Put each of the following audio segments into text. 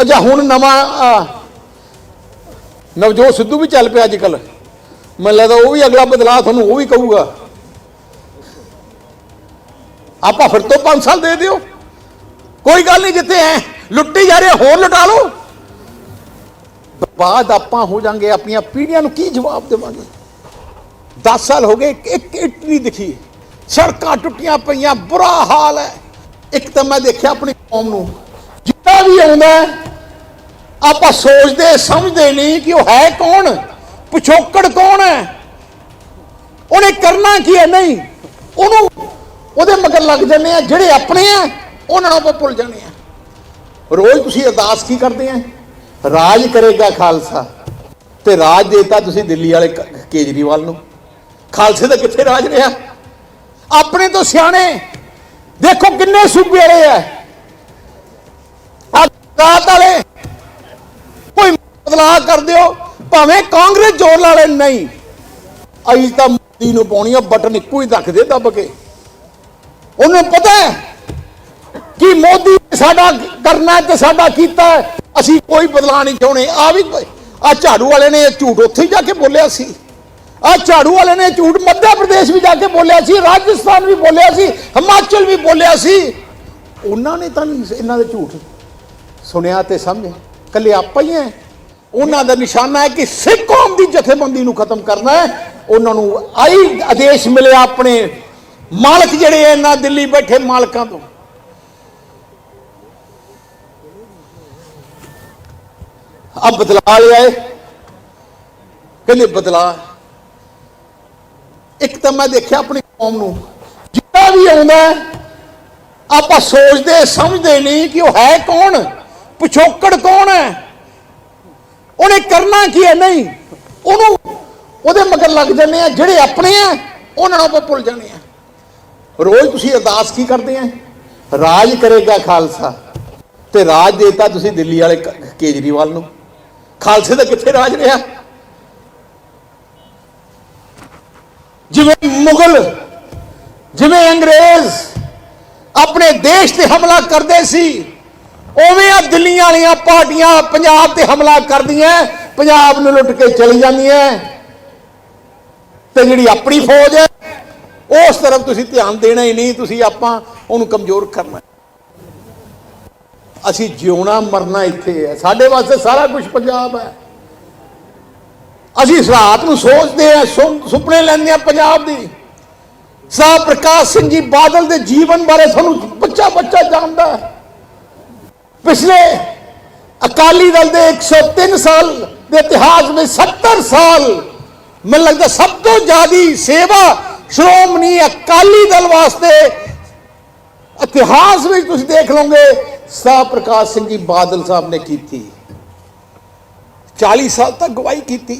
ਅਜਾ ਹੁਣ ਨਵਾਂ ਨਵਜੋਤ ਸਿੱਧੂ ਵੀ ਚੱਲ ਪਿਆ ਅੱਜ ਕੱਲ ਮੈਨੂੰ ਲੱਗਦਾ ਉਹ ਵੀ ਅਗਲਾ ਬਦਲਾਅ ਤੁਹਾਨੂੰ ਉਹ ਵੀ ਕਹੂਗਾ। ਆਪਾਂ ਫਿਰ ਤੋਂ 5 ਸਾਲ ਦੇ ਦਿਓ। ਕੋਈ ਗੱਲ ਨਹੀਂ, ਜਿੱਥੇ ਐ ਲੁੱਟੀ ਜਾ ਰਹੇ, ਹੋਰ ਲੁਟਾ ਲਓ। ਬਾਅਦ ਆਪਾਂ ਹੋ ਜਾਾਂਗੇ, ਆਪਣੀਆਂ ਪੀੜ੍ਹੀਆਂ ਨੂੰ ਕੀ ਜਵਾਬ ਦੇਵਾਂਗੇ? 10 ਸਾਲ ਹੋ ਗਏ ਇੱਕ- ਇੱਟ ਨਹੀਂ ਦਿਖੀ। ਸੜਕਾਂ ਟੁੱਟੀਆਂ ਪਈਆਂ, ਬੁਰਾ ਹਾਲ ਹੈ। ਇੱਕ ਤਾਂ ਮੈਂ ਦੇਖਿਆ ਆਪਣੀ ਕੌਮ ਨੂੰ। ਜਿੱਦਾਂ ਵੀ ਆਉਂਦਾ ਆਪਾਂ ਸੋਚਦੇ, ਸਮਝਦੇ ਨਹੀਂ ਕਿ ਉਹ ਹੈ ਕੌਣ? ਪਿਛੋਕੜ ਕੌਣ ਹੈ? ਉਹਨੇ ਕਰਨਾ ਕੀ ਹੈ? ਨਹੀਂ। ਉਹਨੂੰ ਉਹਦੇ ਮਗਰ ਲੱਗ ਜਾਂਦੇ ਆ, ਜਿਹੜੇ ਆਪਣੇ ਆ, ਉਹਨਾਂ ਨੂੰ ਆਪਾਂ ਭੁੱਲ ਜਾਂਦੇ ਆ। ਰੋਜ਼ ਤੁਸੀਂ ਅਰਦਾਸ ਕੀ ਕਰਦੇ ਆ? ਰਾਜ ਕਰੇਗਾ ਖਾਲਸਾ। ਤੇ ਰਾਜ ਦੇਤਾ ਤੁਸੀਂ ਦਿੱਲੀ ਵਾਲੇ ਕੇਜਰੀਵਾਲ ਨੂੰ। ਖਾਲਸੇ ਦਾ ਕਿੱਥੇ ਰਾਜ ਰਿਹਾ? ਆਪਣੇ ਤੋਂ ਸਿਆਣੇ। ਦੇਖੋ ਕਿੰਨੇ ਸੂਬੇ ਵਾਲੇ ਆ। ਆ ਵਾਲੇ। ਕੋਈ ਬਦਲਾਅ ਕਰ ਦਿਓ, ਭਾਵੇਂ ਕਾਂਗਰਸ ਜੋਰ ਵਾਲੇ ਨਹੀਂ। ਅਈ ਤਾਂ ਮੋਦੀ ਨੂੰ ਪਾਉਣੀ ਆ, ਬਟਨ ਇੱਕੋ ਹੀ ਰੱਖਦੇ ਦੱਬ ਕੇ। ਉਹਨੂੰ ਪਤਾ ਹੈ ਕਿ ਮੋਦੀ ਸਾਡਾ ਕਰਨਾ ਤੇ ਸਾਡਾ ਕੀਤਾ ਅਸੀਂ ਕੋਈ ਬਦਲਾਅ ਨਹੀਂ ਚਾਹੁੰਦੇ। ਆ ਵੀ ਆ ਝਾੜੂ ਵਾਲੇ ਨੇ ਇਹ ਝੂਠ ਉੱਥੇ ਹੀ ਜਾ ਕੇ ਬੋਲਿਆ ਸੀ। ਆ ਝਾੜੂ ਵਾਲੇ ਨੇ ਝੂਠ ਮੱਧ ਪ੍ਰਦੇਸ਼ ਵੀ ਜਾ ਕੇ ਬੋਲਿਆ ਸੀ, ਰਾਜਸਥਾਨ ਵੀ ਬੋਲਿਆ ਸੀ, ਹਿਮਾਚਲ ਵੀ ਬੋਲਿਆ ਸੀ। ਉਹਨਾਂ ਨੇ ਤਾਂ ਇਹਨਾਂ ਦੇ ਝੂਠ ਸੁਣਿਆ ਤੇ ਸਮਝਿਆ। ਕੱਲੇ ਆਪਾਂ ਹੀ ਹੈ ਉਹਨਾਂ ਦਾ ਨਿਸ਼ਾਨਾ ਹੈ ਕਿ ਸਿੱਖ ਕੌਮ ਦੀ ਜਥੇਬੰਦੀ ਨੂੰ ਖਤਮ ਕਰਨਾ ਹੈ। ਉਹਨਾਂ ਨੂੰ ਆਈ ਆਦੇਸ਼ ਮਿਲਿਆ ਆਪਣੇ ਮਾਲਕ ਜਿਹੜੇ ਐ ਇਹਨਾਂ ਦਿੱਲੀ ਬੈਠੇ ਮਾਲਕਾਂ ਤੋਂ। ਆ ਬਦਲਾ ਲਿਆਏ ਕਹਿੰਦੇ ਬਦਲਾ ਇੱਕ ਤਾਂ ਮੈਂ ਦੇਖਿਆ ਆਪਣੀ ਕੌਮ ਨੂੰ। ਜਿੱਦਾਂ ਵੀ ਆਉਂਦਾ, ਆਪਾਂ ਸੋਚਦੇ, ਸਮਝਦੇ ਨਹੀਂ ਕਿ ਉਹ ਹੈ ਕੌਣ। ਪਿਛੋਕੜ ਕੌਣ ਹੈ? ਉਹਨੇ ਕਰਨਾ ਕੀ ਹੈ? ਨਹੀਂ। ਉਹਨੂੰ ਉਹਦੇ ਮਗਰ ਲੱਗ ਜਾਂਦੇ ਆ, ਜਿਹੜੇ ਆਪਣੇ ਆ, ਉਹਨਾਂ ਨੂੰ ਆਪਾਂ ਭੁੱਲ ਜਾਂਦੇ ਆ। ਰੋਜ਼ ਤੁਸੀਂ ਅਰਦਾਸ ਕੀ ਕਰਦੇ ਆ? ਰਾਜ ਕਰੇਗਾ ਖਾਲਸਾ। ਤੇ ਰਾਜ ਦੇਤਾ ਤੁਸੀਂ ਦਿੱਲੀ ਵਾਲੇ ਕੇਜਰੀਵਾਲ ਨੂੰ। ਖਾਲਸੇ ਦਾ ਕਿੱਥੇ ਰਾਜ ਰਿਹਾ? ਜਿਵੇਂ ਮੁਗਲ, ਜਿਵੇਂ ਅੰਗਰੇਜ਼ ਆਪਣੇ ਦੇਸ਼ ਤੇ ਹਮਲਾ ਕਰਦੇ ਸੀ ਉਵੇਂ ਆ ਦਿੱਲੀਆਂ ਵਾਲੀਆਂ ਪਾਰਟੀਆਂ ਪੰਜਾਬ ਤੇ ਹਮਲਾ ਕਰਦੀਆਂ, ਪੰਜਾਬ ਨੂੰ ਲੁੱਟ ਕੇ ਚਲੀ ਜਾਂਦੀਆਂ। ਤੇ ਜਿਹੜੀ ਆਪਣੀ ਫੌਜ ਹੈ, ਉਸ ਤਰਫ ਤੁਸੀਂ ਧਿਆਨ ਦੇਣਾ ਹੀ ਨਹੀਂ, ਤੁਸੀਂ ਆਪਾਂ ਉਹਨੂੰ ਕਮਜ਼ੋਰ ਕਰਨਾ। ਅਸੀਂ ਜਿਉਣਾ ਮਰਨਾ ਇੱਥੇ ਹੈ। ਸਾਡੇ ਵਾਸਤੇ ਸਾਰਾ ਕੁਝ ਪੰਜਾਬ ਹੈ। ਅਸੀਂ ਇਸ ਰਾਤ ਨੂੰ ਸੋਚਦੇ ਹਾਂ ਸੁਪਨੇ ਲੈਂਦੇ ਹਾਂ ਪੰਜਾਬ ਦੀ। ਸਾਹ ਪ੍ਰਕਾਸ਼ ਸਿੰਘ ਜੀ ਬਾਦਲ ਦੇ ਜੀਵਨ ਬਾਰੇ ਤੁਹਾਨੂੰ ਬੱਚਾ ਬੱਚਾ ਜਾਣਦਾ ਹੈ। ਪਿਛਲੇ ਅਕਾਲੀ ਦਲ ਦੇ 103 ਸਾਲ ਦੇ ਇਤਿਹਾਸ ਵਿੱਚ 70 ਸਾਲ ਮੈਨੂੰ ਲੱਗਦਾ ਸਭ ਤੋਂ ਜ਼ਿਆਦੀ ਸੇਵਾ ਸ਼੍ਰੋਮਣੀ ਅਕਾਲੀ ਦਲ ਵਾਸਤੇ ਇਤਿਹਾਸ ਵਿੱਚ ਤੁਸੀਂ ਦੇਖ ਲਓਗੇ, ਸਾਹ ਪ੍ਰਕਾਸ਼ ਸਿੰਘ ਜੀ ਬਾਦਲ ਸਾਹਿਬ ਨੇ ਕੀਤੀ। 40 ਸਾਲ ਤੱਕ ਗਵਾਹੀ ਕੀਤੀ।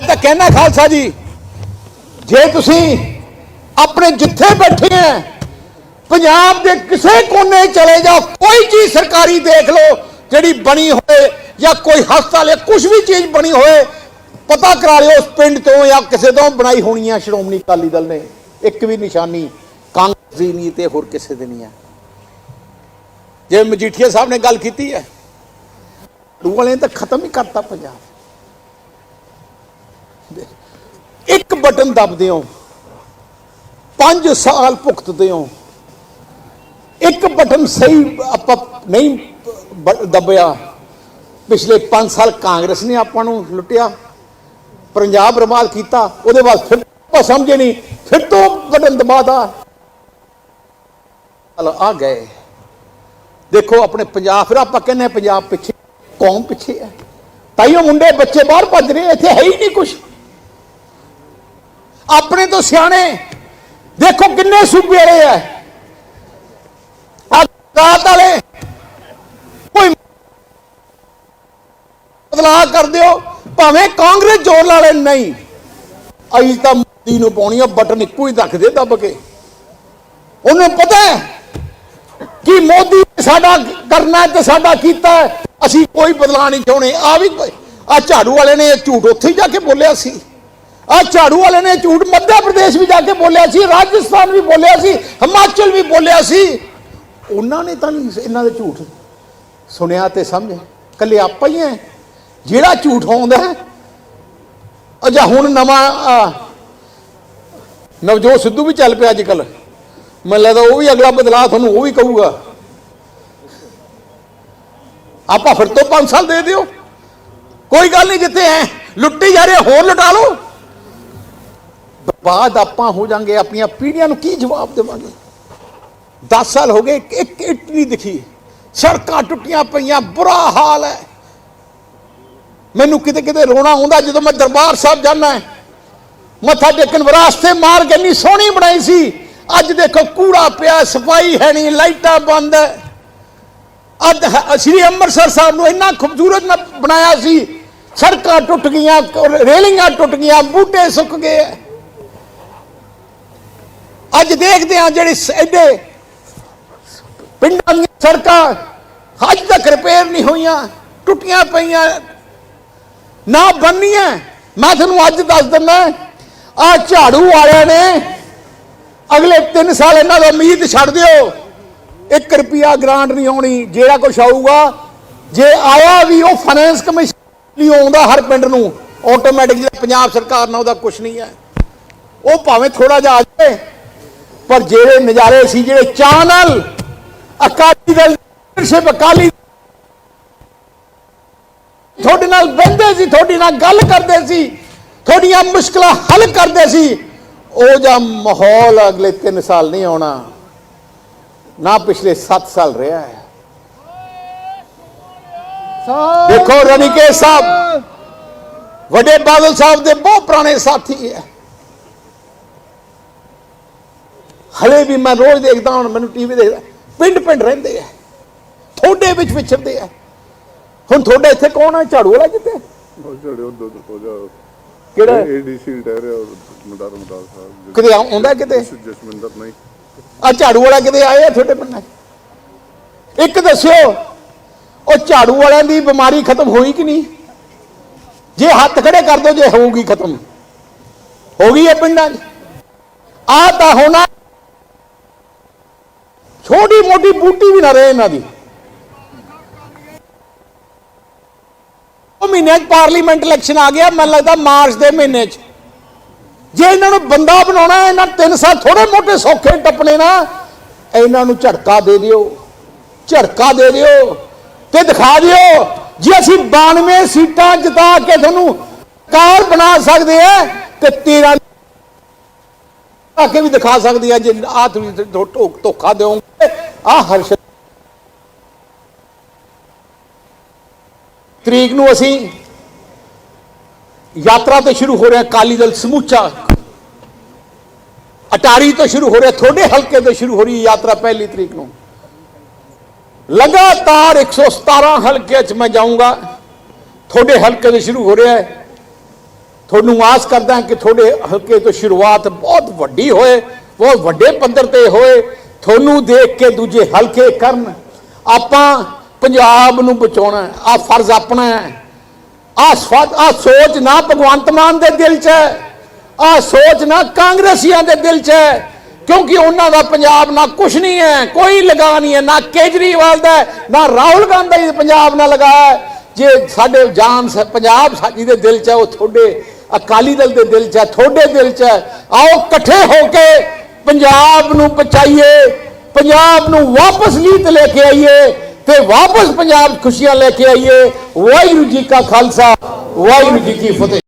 ਮੈਂ ਤਾਂ ਕਹਿਣਾ ਖਾਲਸਾ ਜੀ, ਜੇ ਤੁਸੀਂ ਆਪਣੇ ਜਿੱਥੇ ਬੈਠੇ ਆ ਪੰਜਾਬ ਦੇ ਕਿਸੇ ਕੋਨੇ ਚਲੇ ਜਾਓ, ਕੋਈ ਚੀਜ਼ ਸਰਕਾਰੀ ਦੇਖ ਲਓ, ਜਿਹੜੀ ਬਣੀ ਹੋਏ ਜਾਂ ਕੋਈ ਹਸਪਤਾਲ ਜਾਂ ਕੁਝ ਵੀ ਚੀਜ਼ ਬਣੀ ਹੋਏ ਪਤਾ ਕਰਾ ਲਿਓ ਉਸ ਪਿੰਡ ਤੋਂ ਜਾਂ ਕਿਸੇ ਤੋਂ ਬਣਾਈ ਹੋਣੀ ਆ ਸ਼੍ਰੋਮਣੀ ਅਕਾਲੀ ਦਲ ਨੇ। ਇੱਕ ਵੀ ਨਿਸ਼ਾਨੀ ਕਾਂਗਰਸ ਦੀ ਨਹੀਂ ਤੇ ਹੋਰ ਕਿਸੇ ਦੀ ਨਹੀਂ ਆ। ਜੇ ਮਜੀਠੀਆ ਸਾਹਿਬ ਨੇ ਗੱਲ ਕੀਤੀ ਹੈ ਰੂ ਵਾਲੇ ਤਾਂ ਖਤਮ ਹੀ ਕਰਤਾ ਪੰਜਾਬ। ਇੱਕ ਬਟਨ ਦਬਦੇ ਹੋ 5 ਸਾਲ ਭੁਗਤਦੇ ਹੋ ਇੱਕ ਬਟਨ ਸਹੀ ਆਪਾਂ ਨਹੀਂ ਬ- ਦਬਿਆ। ਪਿਛਲੇ 5 ਸਾਲ ਕਾਂਗਰਸ ਨੇ ਆਪਾਂ ਨੂੰ ਲੁੱਟਿਆ, ਪੰਜਾਬ ਬਰਬਾਦ ਕੀਤਾ, ਉਹਦੇ ਬਾਅਦ ਫਿਰ ਆਪਾਂ ਸਮਝੇ ਨਹੀਂ, ਫਿਰ ਤੋਂ ਬਟਨ ਦਬਾਦਾ ਚਲ ਆ ਗਏ। ਦੇਖੋ ਆਪਣੇ ਪੰਜਾਬ, ਫਿਰ ਆਪਾਂ ਕਹਿੰਦੇ ਪੰਜਾਬ ਪਿੱਛੇ, ਕੌਮ ਪਿੱਛੇ ਹੈ। ਤਾਈਓ ਮੁੰਡੇ ਬੱਚੇ ਬਾਹਰ ਭੱਜ ਰਹੇ ਇੱਥੇ ਹੈ ਹੀ ਨਹੀਂ ਕੁਝ ਆਪਣੇ ਤੋਂ ਸਿਆਣੇ, ਦੇਖੋ ਕਿੰਨੇ ਸੂਬੇ ਵਾਲੇ ਆ। ਆ ਵਾਲੇ। ਕੋਈ ਬਦਲਾਅ ਕਰ ਦਿਓ, ਭਾਵੇਂ ਕਾਂਗਰਸ ਜੋਰ ਵਾਲੇ ਨਹੀਂ। ਅਸੀਂ ਤਾਂ ਮੋਦੀ ਨੂੰ ਪਾਉਣੀ ਆ, ਬਟਨ ਇੱਕੋ ਹੀ ਰੱਖਦੇ ਦੱਬ ਕੇ। ਉਹਨੂੰ ਪਤਾ ਕਿ ਮੋਦੀ ਸਾਡਾ ਕਰਨਾ ਤੇ ਸਾਡਾ ਕੀਤਾ ਅਸੀਂ ਕੋਈ ਬਦਲਾਅ ਨਹੀਂ ਚਾਹੁੰਦੇ। ਆ ਵੀ ਆ ਝਾੜੂ ਵਾਲੇ ਨੇ ਇਹ ਝੂਠ ਉੱਥੇ ਹੀ ਜਾ ਕੇ ਬੋਲਿਆ ਸੀ। ਆ ਝਾੜੂ ਵਾਲੇ ਨੇ ਝੂਠ ਮੱਧ ਪ੍ਰਦੇਸ਼ ਵੀ ਜਾ ਕੇ ਬੋਲਿਆ ਸੀ, ਰਾਜਸਥਾਨ ਵੀ ਬੋਲਿਆ ਸੀ, ਹਿਮਾਚਲ ਵੀ ਬੋਲਿਆ ਸੀ। ਉਹਨਾਂ ਨੇ ਤਾਂ ਨਹੀਂ ਇਹਨਾਂ ਦੇ ਝੂਠ ਸੁਣਿਆ ਤੇ ਸਮਝ ਕੱਲੇ ਆਪਾਂ ਹੀ ਐ। ਜਿਹੜਾ ਝੂਠ ਆਉਂਦਾ ਹੈ ਅਜਾ ਹੁਣ ਨਵਾਂ ਨਵਜੋਤ ਸਿੱਧੂ ਵੀ ਚੱਲ ਪਿਆ ਅੱਜ ਕੱਲ ਮੈਨੂੰ ਲੱਗਦਾ ਉਹ ਵੀ ਅਗਲਾ ਬਦਲਾਅ ਤੁਹਾਨੂੰ ਉਹ ਵੀ ਕਹੂਗਾ। ਆਪਾਂ ਫਿਰ ਤੋਂ 5 ਸਾਲ ਦੇ ਦਿਓ। ਕੋਈ ਗੱਲ ਨਹੀਂ, ਜਿੱਥੇ ਐ ਲੁੱਟੀ ਜਾ ਰਹੇ ਹੋਰ ਲੁਟਾ ਲਓ। ਬਾਅਦ ਆਪਾਂ ਹੋ ਜਾਾਂਗੇ, ਆਪਣੀਆਂ ਪੀੜ੍ਹੀਆਂ ਨੂੰ ਕੀ ਜਵਾਬ ਦੇਵਾਂਗੇ? 10 ਸਾਲ ਹੋ ਗਏ ਇੱਕ- ਇੱਟ ਨਹੀਂ ਦਿਖੀ ਸੜਕਾਂ ਟੁੱਟੀਆਂ ਪਈਆਂ ਬੁਰਾ ਹਾਲ ਹੈ ਮੈਨੂੰ ਕਿਤੇ ਕਿਤੇ ਰੋਣਾ ਆਉਂਦਾ ਜਦੋਂ ਮੈਂ ਦਰਬਾਰ ਸਾਹਿਬ ਜਾਂਦਾ ਮੱਥਾ ਟੇਕਣ ਵਾਸਤੇ ਮਾਰ ਕੇ ਇੰਨੀ ਸੋਹਣੀ ਬਣਾਈ ਸੀ ਅੱਜ ਦੇਖੋ ਕੂੜਾ ਪਿਆ ਸਫ਼ਾਈ ਹੈ ਨਹੀਂ ਲਾਈਟਾਂ ਬੰਦ ਹੈ ਅੱਜ ਸ੍ਰੀ ਅੰਮ੍ਰਿਤਸਰ ਸਾਹਿਬ ਨੂੰ ਇੰਨਾ ਖੂਬਸੂਰਤ ਨਾ ਬਣਾਇਆ ਸੀ ਸੜਕਾਂ ਟੁੱਟ ਗਈਆਂ ਰੇਲਿੰਗਾਂ ਟੁੱਟ ਗਈਆਂ ਬੂਟੇ ਸੁੱਕ ਗਏ ਹੈ। ਅੱਜ ਦੇਖਦੇ ਹਾਂ ਜਿਹੜੇ ਸ- ਐਡੇ ਪਿੰਡਾਂ ਦੀਆਂ ਸੜਕਾਂ ਅੱਜ ਤੱਕ ਰਿਪੇਅਰ ਨਹੀਂ ਹੋਈਆਂ, ਟੁੱਟੀਆਂ ਪਈਆਂ। ਨਾ ਬੰਨੀਆਂ ਮੈਂ ਤੁਹਾਨੂੰ ਅੱਜ ਦੱਸ ਦਿੰਦਾ ਆ ਝਾੜੂ ਵਾਲਿਆਂ ਨੇ ਅਗਲੇ 3 ਸਾਲ ਇਹਨਾਂ ਦਾ ਉਮੀਦ ਛੱਡ ਦਿਓ 1 ਰੁਪਿਆ ਗ੍ਰਾਂਟ ਨਹੀਂ ਆਉਣੀ, ਜਿਹੜਾ ਕੁਛ ਆਊਗਾ, ਜੇ ਆਇਆ ਵੀ ਉਹ ਫਾਈਨੈਂਸ ਕਮਿਸ਼ਨ ਨਹੀਂ ਆਉਂਦਾ ਹਰ ਪਿੰਡ ਨੂੰ ਆਟੋਮੈਟਿਕਲੀ ਪੰਜਾਬ ਸਰਕਾਰ ਨਾਲ ਉਹਦਾ ਕੁਛ ਨਹੀਂ ਹੈ। ਉਹ ਭਾਵੇਂ ਥੋੜਾ ਜਿਹਾ ਆ ਜਾਵੇ, ਪਰ ਜਿਹੜੇ ਨਜ਼ਾਰੇ ਸੀ, ਜਿਹੜੇ ਚਾਹ ਨਾਲ ਅਕਾਲੀ ਦਲ ਲੀਡਰਸ਼ਿਪ ਅਕਾਲੀ ਤੁਹਾਡੇ ਨਾਲ ਬਹਿੰਦੇ ਸੀ, ਤੁਹਾਡੇ ਨਾਲ ਗੱਲ ਕਰਦੇ ਸੀ, ਤੁਹਾਡੀਆਂ ਮੁਸ਼ਕਲਾਂ ਹੱਲ ਕਰਦੇ ਸੀ। ਉਹ ਜਾਂ ਮਾਹੌਲ ਅਗਲੇ 3 ਸਾਲ ਨਹੀਂ ਆਉਣਾ। ਨਾ ਪਿਛਲੇ 7 ਸਾਲ ਰਿਹਾ ਹੈ। ਦੇਖੋ ਰਣੀਕੇ ਸਾਹਿਬ, ਵੱਡੇ ਬਾਦਲ ਸਾਹਿਬ ਦੇ ਬਹੁਤ ਪੁਰਾਣੇ ਸਾਥੀ ਹੈ। ਹਲੇ ਵੀ ਮੈਂ ਰੋਜ਼ ਦੇਖਦਾ ਹੁਣ ਮੈਨੂੰ ਟੀਵੀ ਦੇਖਦਾ। ਪਿੰਡ ਪਿੰਡ ਰਹਿੰਦੇ ਆ। ਥੋੜੇ ਵਿੱਚ ਵਿਚਰਦੇ ਆ। ਹੁਣ ਤੁਹਾਡੇ ਇੱਥੇ ਕੌਣ ਹੈ ਝਾੜੂ ਵਾਲਾ ਕਿਤੇ ਉਹ ਜਿਹੜੇ ਉਹ ਦੁੱਧ ਹੋ ਜਾ ਕਿਹੜਾ? ਏਡੀਸੀ ਰਿਟਾਇਰ ਹੈ ਮਦਾਰ ਮਦਾਰ ਸਾਹਿਬ ਕਿਤੇ ਆਉਂਦਾ ਕਿਤੇ? ਜਸਮਿੰਦਰ ਨਹੀਂ। ਆ ਝਾੜੂ ਵਾਲਾ ਕਿਤੇ ਆਏ ਆ ਤੁਹਾਡੇ ਪਿੰਡ ਇੱਕ ਦੱਸਿਓ ਉਹ ਝਾੜੂ ਵਾਲਿਆਂ ਦੀ ਬਿਮਾਰੀ ਖਤਮ ਹੋਈ ਕਿ ਨਹੀਂ? ਜੇ ਹੱਥ ਖੜੇ ਕਰ ਦੋ ਜੇ ਹੋਊਗੀ ਖਤਮ। ਹੋ ਗਈ ਹੈ ਪਿੰਡਾਂ 'ਚ। ਆ ਤਾਂ ਹੋਣਾ ਛੋਟੀ ਮੋਟੀ ਬੂਟੀ ਵੀ ਨਾ ਰਹੇ ਇਹਨਾਂ ਦੀ। ਉਹ ਮਹੀਨੇ 'ਚ ਪਾਰਲੀਮੈਂਟ ਇਲੈਕਸ਼ਨ ਆ ਗਿਆ, ਮੈਨੂੰ ਲੱਗਦਾ ਮਾਰਚ ਦੇ ਮਹੀਨੇ 'ਚ। ਜੇ ਇਹਨਾਂ ਨੂੰ ਬੰਦਾ ਬਣਾਉਣਾ, ਇਹਨਾਂ ਤਿੰਨ ਸਾਲ ਥੋੜੇ ਮੋਟੇ ਸੌਖੇ ਟੱਪਣੇ ਨਾ, ਇਹਨਾਂ ਨੂੰ ਝੜਕਾ ਦੇ ਦਿਓ ਝਟਕਾ ਦੇ ਦਿਓ ਤੇ ਦਿਖਾ ਦਿਓ ਜੇ ਅਸੀਂ 92 ਸੀਟਾਂ ਜਿਤਾ ਕੇ ਤੁਹਾਨੂੰ ਕਾਰ ਬਣਾ ਸਕਦੇ ਆ ਤੇ 13 ਆ ਕੇ ਵੀ ਦਿਖਾ ਸਕਦੀ ਆ, ਜੇ ਆ ਤੁਸੀਂ ਧੋਖਾ ਦਿਓਗੇ ਆ ਹਰਸ਼ ਤਰੀਕ ਨੂੰ ਅਸੀਂ ਯਾਤਰਾ ਤੇ ਸ਼ੁਰੂ ਹੋ ਰਿਹਾ ਅਕਾਲੀ ਦਲ ਸਮੁੱਚਾ। ਅਟਾਰੀ ਤੋਂ ਸ਼ੁਰੂ ਹੋ ਰਿਹਾ, ਤੁਹਾਡੇ ਹਲਕੇ ਤੋਂ ਸ਼ੁਰੂ ਹੋ ਰਹੀ ਯਾਤਰਾ ਪਹਿਲੀ ਤਰੀਕ ਨੂੰ। ਲਗਾਤਾਰ 117 ਹਲਕੇ ਚ ਮੈਂ ਜਾਊਂਗਾ, ਤੁਹਾਡੇ ਹਲਕੇ ਤੋਂ ਸ਼ੁਰੂ ਹੋ ਰਿਹਾ ਹੈ। ਤੁਹਾਨੂੰ ਆਸ ਕਰਦਾ ਕਿ ਤੁਹਾਡੇ ਹਲਕੇ ਤੋਂ ਸ਼ੁਰੂਆਤ ਬਹੁਤ ਵੱਡੀ ਹੋਏ, ਬਹੁਤ ਵੱਡੇ ਪੱਧਰ ਤੇ ਹੋਏ। ਤੁਹਾਨੂੰ ਦੇਖ ਕੇ ਦੂਜੇ ਹਲਕੇ ਕਰਨ। ਆਪਾਂ ਪੰਜਾਬ ਨੂੰ ਬਚਾਉਣਾ ਆ ਫਰਜ਼ ਆਪਣਾ ਹੈ। ਆ ਸਵਾਦ ਆ ਸੋਚ ਨਾ ਭਗਵੰਤ ਮਾਨ ਦੇ ਦਿਲ 'ਚ ਹੈ। ਆ ਸੋਚ ਨਾ ਕਾਂਗਰਸੀਆਂ ਦੇ ਦਿਲ 'ਚ ਹੈ। ਕਿਉਂਕਿ ਉਹਨਾਂ ਦਾ ਪੰਜਾਬ ਨਾਲ ਕੁਝ ਨਹੀਂ ਹੈ, ਕੋਈ ਲਗਾ ਨਹੀਂ ਹੈ, ਨਾ ਕੇਜਰੀਵਾਲ ਦਾ ਨਾ ਰਾਹੁਲ ਗਾਂਧੀ ਪੰਜਾਬ ਨਾਲ ਲਗਾ ਜੇ ਸਾਡੇ ਜਾਨ ਪੰਜਾਬ ਸਾਡੀ ਦੇ ਦਿਲ 'ਚ ਉਹ ਤੁਹਾਡੇ ਅਕਾਲੀ ਦਲ ਦੇ ਦਿਲ 'ਚ ਹੈ, ਤੁਹਾਡੇ ਦਿਲ 'ਚ ਹੈ। ਆਓ ਇਕੱਠੇ ਹੋ ਕੇ ਪੰਜਾਬ ਨੂੰ ਬਚਾਈਏ ਪੰਜਾਬ ਨੂੰ ਵਾਪਸ ਲੀਤ ਲੈ ਕੇ ਆਈਏ ਤੇ ਵਾਪਸ ਪੰਜਾਬ ਖੁਸ਼ੀਆਂ ਲੈ ਕੇ ਆਈਏ। ਵਾਹਿਗੁਰੂ ਜੀ ਕਾ ਖਾਲਸਾ, ਵਾਹਿਗੁਰੂ ਜੀ ਕੀ ਫਤਿਹ।